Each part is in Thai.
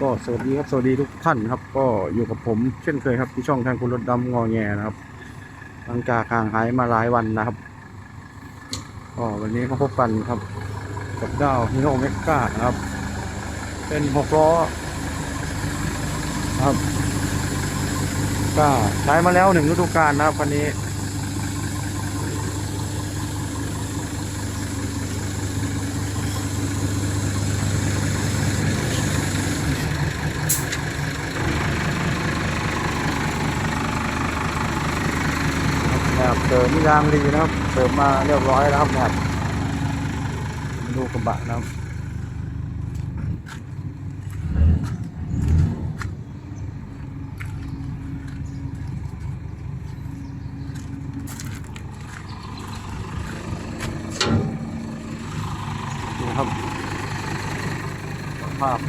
ก็สวัสดีครับสวัสดีทุกท่านครับ ก็อยู่กับผมเช่นเคยครับ ที่ช่องทางคุณรถดำงอแงนะครับหลังจากห่างหายมาหลายวันนะครับก็วันนี้ก็พบกันครับ กับเจ้าฮีโร่เมกานะครับ เป็นหกล้อครับก็ใช้มาแล้วหนึ่งฤดูกาลนะครับคันนี้ แบบเสริมยางดีนะครับเสริมมาเรียบร้อยแล้วครับแบบดูกระบะนะครับนี่ครับภาพ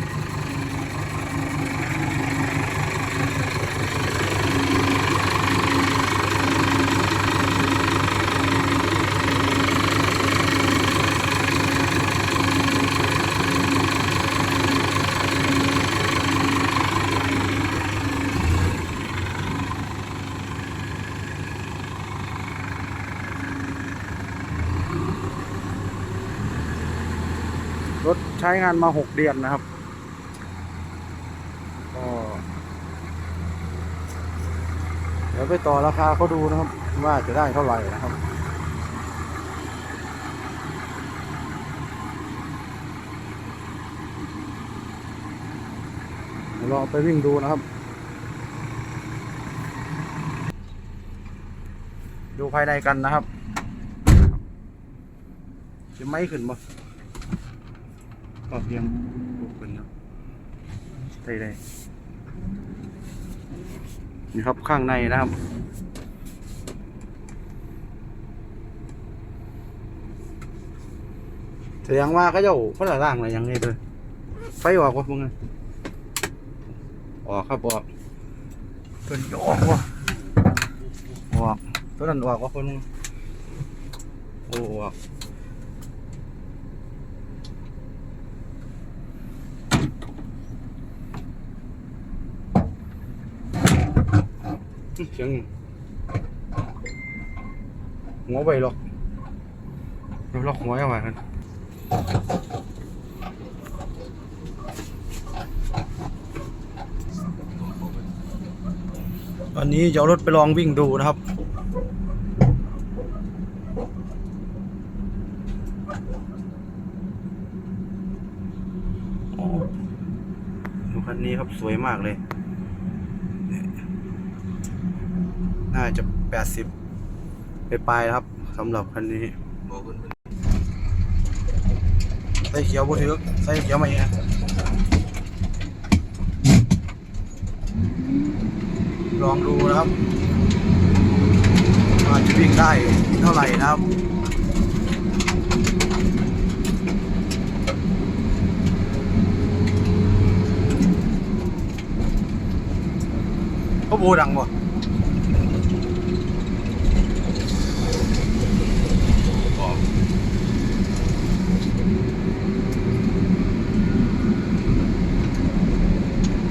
รถ ใช้งานมาหกเดือนนะครับก็เดี๋ยวไปต่อราคาเขาดูนะครับ ว่าจะได้เท่าไหร่นะครับลองไปวิ่งดูนะครับ ดูภายในกันนะครับ จะไม่ขึ้นบ่ ก็เพียงปลูกขึ้นครับได้ได้นี่ครับข้างในนะครับแสดงว่าเขาเจ้าเขาละล่างอะไรอย่างนี้เลยไฟออกวะพวกนั้นออกครับออกตัวนี้ออกวะออกตัวนั้นออกวะคนนึงโอ้ออก เสียงหัวไปหรอกเดี๋ยวล็อกหัวเอาไว้กันตอนนี้จะเอารถไปลองวิ่งดูนะครับโอ้ดูคันนี้ครับสวยมากเลย น่าจะแปดสิบไปปลายครับสำหรับคันนี้ใส่เขียวบุถือใส่เขียวมาเองลองดูนะครับว่าจะวิ่งได้เท่าไหร่นะครับเขาบูดังบ่ เจ๊เลยญาติ คนแรงรู้อีกคนนี้ ฮะ เรียกว่าหลบอยู่นิ่งก็แล้วกัน อันนั้นพวงมาลัยเบาครับเนี่ยเบาเพื่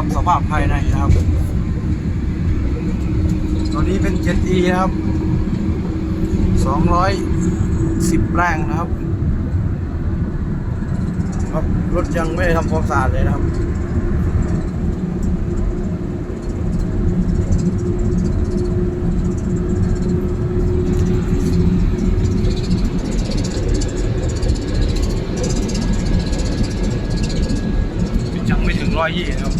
ครับสภาพภายในนะครับตอนนี้เป็น 7e นะครับ 210 แรงนะครับ ครับ รถยังไม่ได้ทำความสะอาดเลยนะครับ ยังไม่ถึงร้อยยี่นะครับ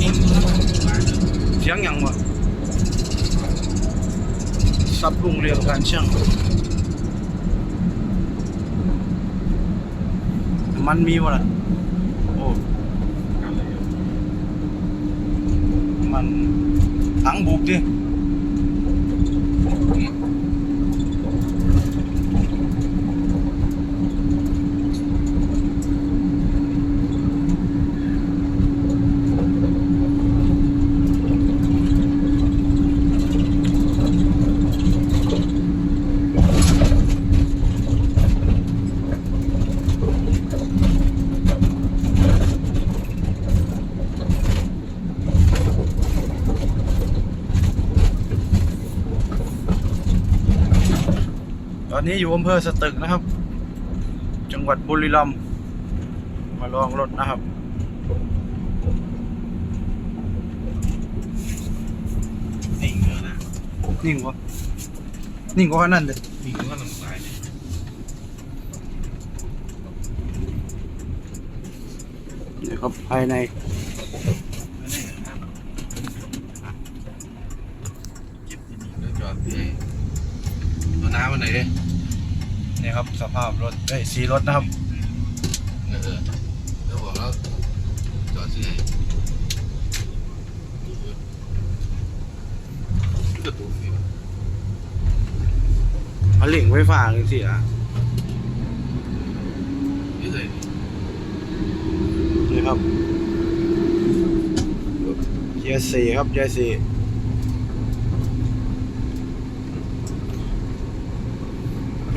นิ่งก็แล้วกัน เสียงยังวะ สับลุงเรียงการช่าง มันมีวะล่ะโอ้อะไรอยู่มันถังบุกดิ อนนี้อยู่อำเภอสตึกนะครับ จังหวัดบุรีรัมย์มาลองรถนะครับนิ่งเยอะนะนิ่งวะนิ่งกว่าขนาดนั้นเลยนิ่งก็ลำบากเลยนี่ครับภายในไม่แน่นะครับเก็บที่นี่แล้วจอดที่เอาน้ำมาไหนดิ นี่ครับสภาพรถเอ้ยสีรถนะครับเออแล้วบอกแล้วจอดที่ไหนกระตุ้นนี่ผลิงไฟฟ้าจังซี่อะนี่เลยนี่ครับเกียร์สี่ครับเกียร์สี่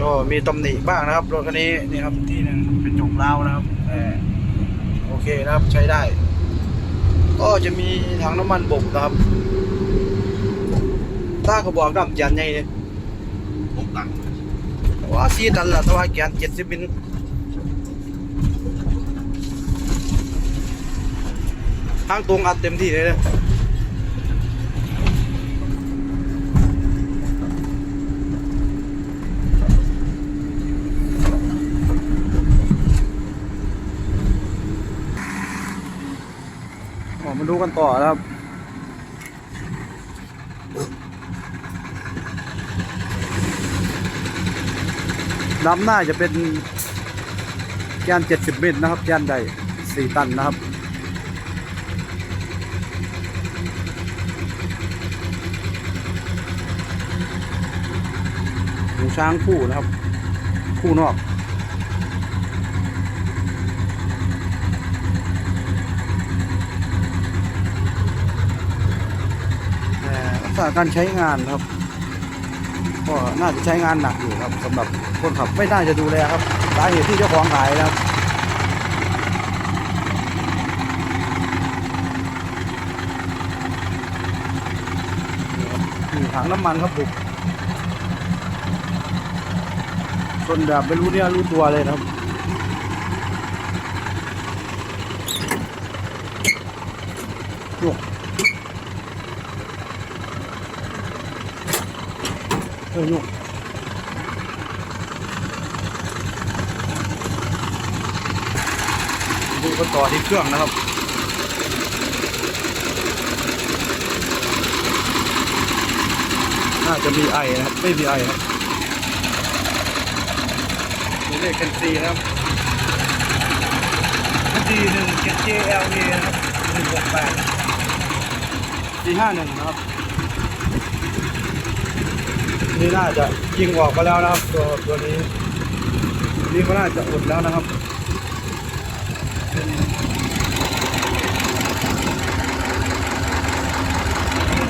ก็มีตำหนิบ้างนะครับรถคันนี้นี่ครับที่หนึ่งเป็นจกเล้านะครับโอเคนะครับใช้ได้ ก็จะมีถังน้ำมันบกนะครับถ้ากระบอกดำยันใหญ่เลยพกตังว่าสีตันละต่ว่าแกนเจ็ดสิบมิลทางตรงอัดเต็มที่เลยนะอ กันต่อนะครับดำหน้าจะเป็นยาน70เมตรนะครับยานใด4ตันนะครับหูช้างคู่นะครับ คู่นอก แต่ลัก ษณะการใช้งานครับ ก็น่าจะใช้งานหนักอยู่ครับสำหรับคนขับไม่น่าจะดูแลครับสาเหตุที่เจ้าของขายนะครับถังน้ำมันครับบุกชนแบบไม่รู้เนี่ยรู้ตัวเลยครับโยก เอยกดูกันต่อที่เครื่องนะครับน่าจะมีไอนะครับ ไม่มีไอครับมีเลขกันซีนะครับกันซีหนึ่งเจ็ด JLA นะครับหนึ่งหกแปดสี่ห้าหนึ่งนะครับ นี่น่าจะยิงออกมาแล้วนะครับ ตัวตัวนี้นี่ก็น่าจะอุดแล้วนะครับ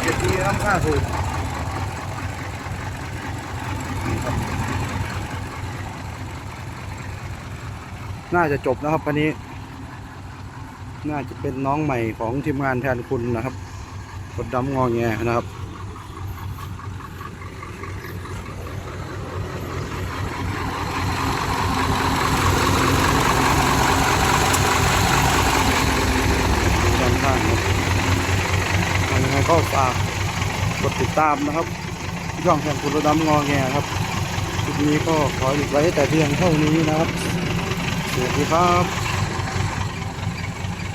เจ็ดทีครับห้าสูบน่าจะจบนะครับวันนี้ น่าจะเป็นน้องใหม่ของทีมงานแทนคุณนะครับกดดำงอแงนะครับ ด้านข้างครับยังไง ก็ฝากกดติดตามนะครับช่องแข่งคุณระดำงอแงครับทีนี้ก็ขอหยุดไว้แต่เพียงเท่านี้นะครับสวัสดีครับ